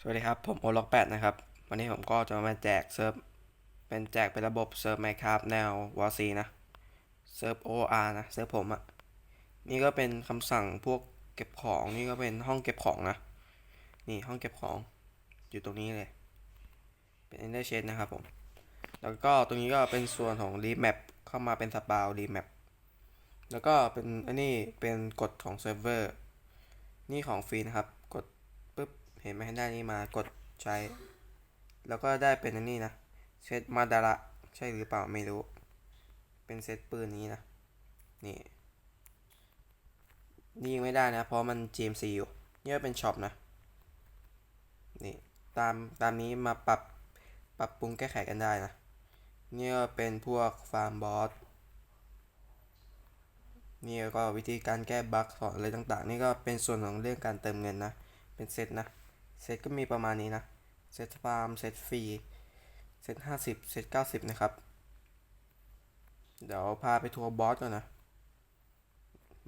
สวัสดีครับ ผมโอล็อกแปดนะครับ วันนี้ผมก็จะมาแจกเซิร์ฟเป็นแจกเป็นระบบเซิร์ฟไมค์ครับแนววอร์ซีนะเซิร์ฟ OR นะเซิร์ฟผมอะ่ะนี่ก็เป็นคำสั่งพวกเก็บของนี่ก็เป็นห้องเก็บของนะ นี่ห้องเก็บของอยู่ตรงนี้เลย เป็น Ender Shade นะครับผม แล้วก็ตรงนี้ก็เป็นส่วนของ Remap เข้ามาเป็นสปาว Remap แล้วก็เป็นอันนี้เป็นกฎของเซิร์ฟเวอร์นี่ของฟรีนะครับ ห็นไหมได้นี่มากดใช้ แล้วก็ได้เป็นอันนี้นะเซตมาดาระใช่หรือเปล่าไม่รู้ เป็นเซตปืนนี้นะ นี่นี่ยังไม่ได้นะ เพราะมัน GMC อยู่นี่ก็เป็นช็อปนะ นี่ตามตามนี้มาปรับปรับปรุงแก้ไขกันได้นะนี่ก็เป็นพวกฟาร์มบอสนี่ก็วิธีการแก้บั๊กสอนอะไรต่างๆ นี่ก็เป็นส่วนของเรื่องการเติมเงินนะ เป็นเซตนะ เซตก็มีประมาณนี้นะ เซตฟาร์ม เซตฟรี เซตห้าสิบเซตเก้าสิบนะครับ เดี๋ยวพาไปทัวร์บอสก่อนนะ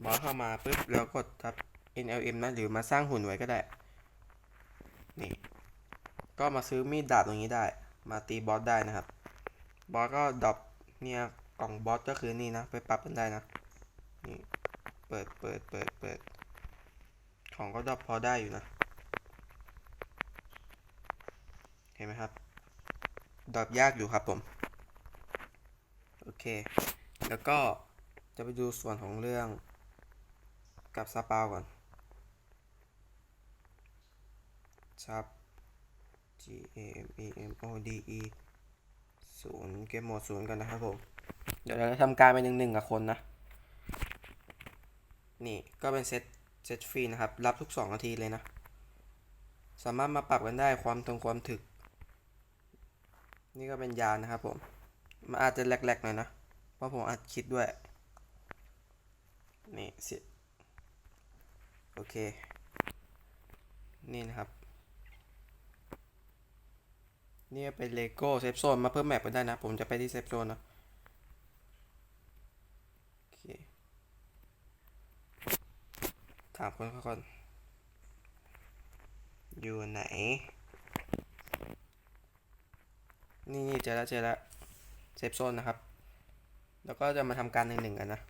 บอสเข้ามาปุ๊บแล้วกดทับ NLM นะ หรือมาสร้างหุ่นไว้ก็ได้ นี่ ก็มาซื้อมีดดาบตรงนี้ได้ มาตีบอสได้นะครับ บอสก็ดรอปเนี่ยกล่องบอสก็คือนี่นะ ไปปรับกันได้นะ นี่ เปิดเปิดเปิดเปิดของก็ดรอปพอได้อยู่นะ เห็นไหมครับดรอปยากอยู่ครับผม โอเค แล้วก็จะไปดูส่วนของเรื่องกับสปาวก่อนซับ G A M E M O D E ศูนย์เกมโหมดศูนย์กันนะครับผม เดี๋ยวเราจะทำการไปหนึ่งหนึ่งกับคนนะ นี่ก็เป็นเซตเซตฟรีนะครับ รับทุก 2 นาทีเลยนะ สามารถมาปรับกันได้ความตรงความถึก นี่ก็เป็นยานนะครับผมมันอาจจะแหลกๆหน่อยนะ เพราะผมอาจคิดด้วย นี่สิโอเค นี่นะครับ นี่เป็นเลโก้เซฟโซนมาเพิ่มแมปกันได้นะ ผมจะไปที่เซฟโซนนะโอเคถามคนขาก่อน อยู่ไหน นี่นี่เจอแล้วเจอแล้วเซฟโซนนะครับ แล้วก็จะมาทำการหนึ่งหนึ่งกันนะ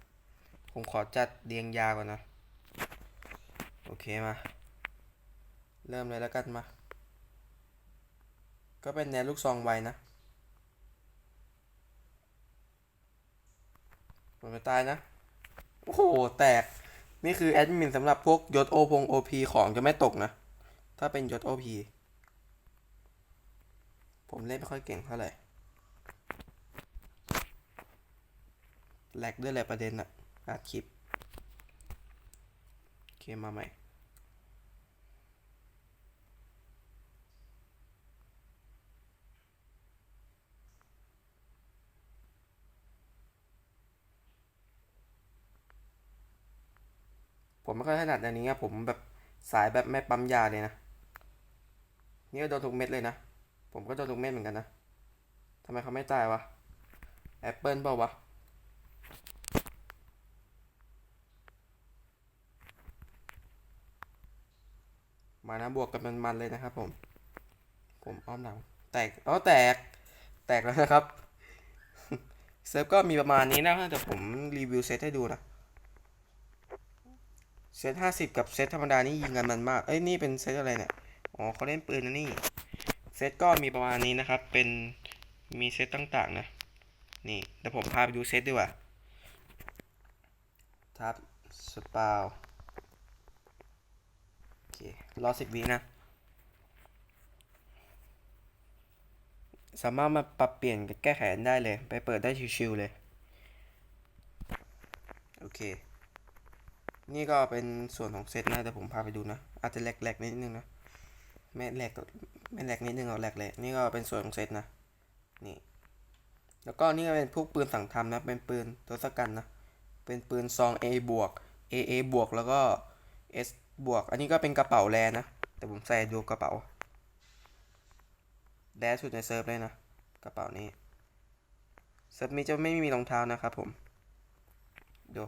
ผมขอจัดเรียงยาวก่อนนะ โอเคมา เริ่มเลยแล้วกันมา ก็เป็นแนวลูกซองไวนะมันไม่ตายนะ โอ้โห แตก นี่คือแอดมินสำหรับพวกยศโอพงโอพีของจะไม่ตกนะ ถ้าเป็นยศโอพี ผมเล่นไม่ค่อยเก่งเท่าไหร่แลกด้วยแหละประเด็นอะอัดคลิป โอเค มาใหม่ ผมไม่ค่อยถนัดอันนี้อะผมแบบสายแบบไม่ปั๊มยาเลยนะ นี่โดนทุกเม็ดเลยนะ ผมก็โดนทุกเม็ดเหมือนกันนะทำไมเขาไม่ตายวะแอปเปิลเปล่าวะมานะบวกกันมันๆเลยนะครับผม ผมอ้อมหลังแตกอ๋อแตก แตกแล้วนะครับ เซิร์ฟก็มีประมาณนี้นะแต่ผมรีวิวเซตให้ดูนะ เซตห้าสิบกับเซตธรรมดานี่ยิงกันมันมาก เอ้ยนี่เป็นเซตอะไรเนี่ย อ๋อเขาเล่นปืนนะนี่ เซตก็มีประมาณนี้นะครับ เป็นมีเซตต่างๆนะ นี่เดี๋ยวผมพาไปดูเซตดีกว่าทับสปาวโอเครอสิบวินะ สามารถมาปรับเปลี่ยนแก้ไขได้เลย ไปเปิดได้ชิวๆเลย โอเค นี่ก็เป็นส่วนของเซตนะแต่ผมพาไปดูนะ อาจจะแหลกๆนิดนึงนะ ไม่แหลกก็ ไม่แหลกนิดนึงเอาแหลกเลยนี่ก็เป็นส่วนของเซตนะนี่ แล้วก็นี่ก็เป็นพวกปืนสั่งทำนะเป็นปืนทศกัณฐ์นะเป็นปืนซอง A บวก AA บวกแล้วก็ S บวก อันนี้ก็เป็นกระเป๋าแลนะ แต่ผมใส่ดูกระเป๋าแดสุดในเซิร์ฟเลยนะ กระเป๋านี้เซิร์ฟนี้จะไม่มีรองเท้านะครับผมดู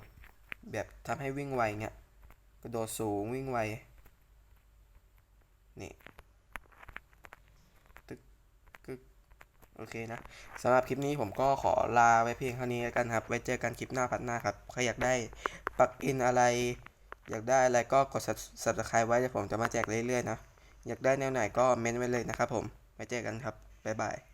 แบบทำให้วิ่งไวเงี้ยกระโดดสูงวิ่งไวนี่ โอเคนะสำหรับคลิปนี้ผมก็ขอลาไว้เพียงเท่านี้แล้วกันครับ ไว้เจอกันคลิปหน้าพัดหน้าครับ ใครอยากได้ปักอินอะไร อยากได้อะไรก็กด subscribe ไว้เดี๋ยวผมจะมาแจกเรื่อยๆนะ อยากได้แนวไหนก็เม้นไว้เลยนะครับผม ไว้เจอกันครับ บ๊ายบาย